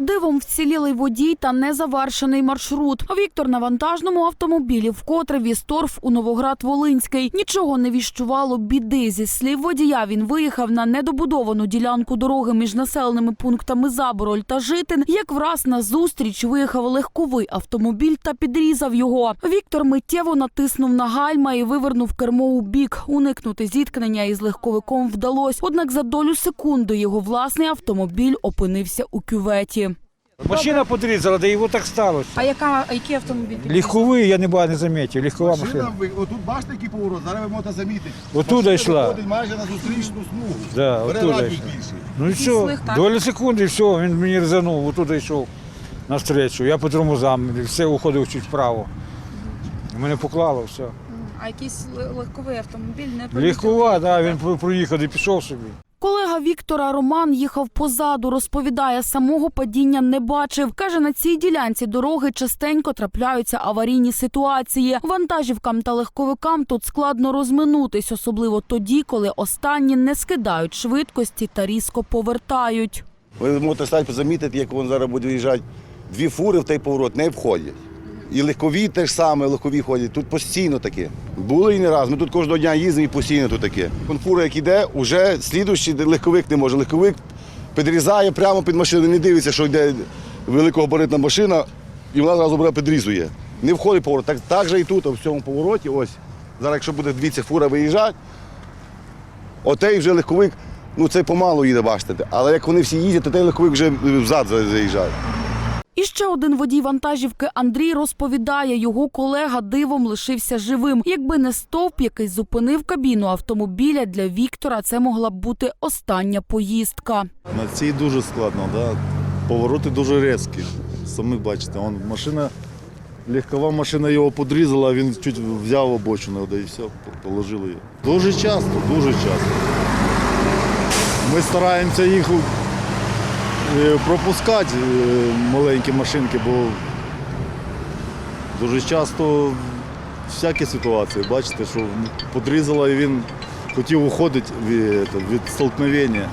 Дивом вцілілий водій та незавершений маршрут. Віктор на вантажному автомобілі вкотре віз торф у Новоград-Волинський. Нічого не віщувало біди. Зі слів водія він виїхав на недобудовану ділянку дороги між населеними пунктами Забороль та Житин. Як враз на зустріч виїхав легковий автомобіль та підрізав його. Віктор миттєво натиснув на гальма і вивернув кермо у бік. Уникнути зіткнення із легковиком вдалося. Однак за долю секунди його власний автомобіль опинився у кюветі. Машина подрізала, да його так сталося. А яка, а який автомобіль? Легковий, я не ба- не замітив, легкова Машина, машина. ви- отут бачите, який поворот, зараз ви можете замітити. Отуда Машина йшла. виходить майже на зустрічну смугу. Да, Бере радіус йшла. більший. Ну і що, слих, так? доля секунди, все, він мені різанув, отуди йшов навстречу. Я по тормозам, все уходив чуть вправо. І Мене поклало все. А якийсь ле- легковий автомобіль не помітив? Легкова, да, він про- проїхав і пішов собі. Віктора Роман їхав позаду. Розповідає, самого падіння не бачив. Каже, на цій ділянці дороги частенько трапляються аварійні ситуації. Вантажівкам та легковикам тут складно розминутись, особливо тоді, коли останні не скидають швидкості та різко повертають. Ви можете стати замітити, як він зараз буде виїжджати. Дві фури в той поворот не входять. І легкові теж саме, легкові ходять. Тут постійно таке. Було і не раз. Ми тут кожного дня їздимо і постійно тут таке. Вон фура, як іде, вже слідуючий легковик не може. Легковик підрізає прямо під машину, не дивиться, що йде великогабаритна машина, і вона одразу бере підрізує. Не входить поворот. Так, так же і тут, в цьому повороті, ось. Зараз, якщо буде дивіться, фура виїжджати, отей вже легковик, ну це помалу їде, бачите. Але як вони всі їздять, то той легковик вже взад заїжджає. І ще один водій вантажівки Андрій розповідає, його колега дивом лишився живим. Якби не стовп, який зупинив кабіну автомобіля для Віктора, це могла б бути остання поїздка. На цій дуже складно, да? повороти дуже різкі. Самі бачите, он машина, легкова машина його подрізала, він чуть взяв обочину, да і все, положили її. Дуже часто, дуже часто. Ми стараємося їх пропускати, е, маленькі машинки, бо дуже часто всякі ситуації. Бачите, що подрізала і він хотів уходити від, від столкновення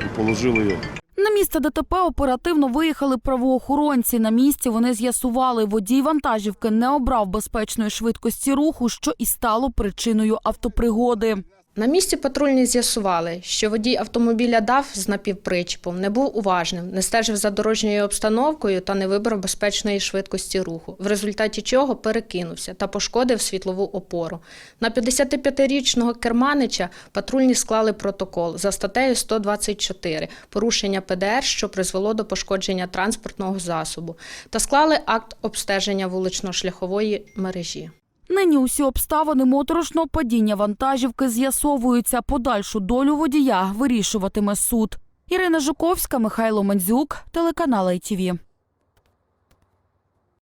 і положили його. На місце ДТП оперативно виїхали правоохоронці. На місці вони з'ясували, водій вантажівки не обрав безпечної швидкості руху, що і стало причиною автопригоди. На місці патрульні з'ясували, що водій автомобіля дав з напівпричепом, не був уважним, не стежив за дорожньою обстановкою та не вибрав безпечної швидкості руху, в результаті чого перекинувся та пошкодив світлову опору. На 55-річного керманича патрульні склали протокол за статтею 124 порушення ПДР, що призвело до пошкодження транспортного засобу, та склали акт обстеження вулично-шляхової мережі. Нині усі обставини моторошного падіння вантажівки з'ясовуються. Подальшу долю водія вирішуватиме суд. Ірина Жуковська, Михайло Мандзюк, телеканал ITV.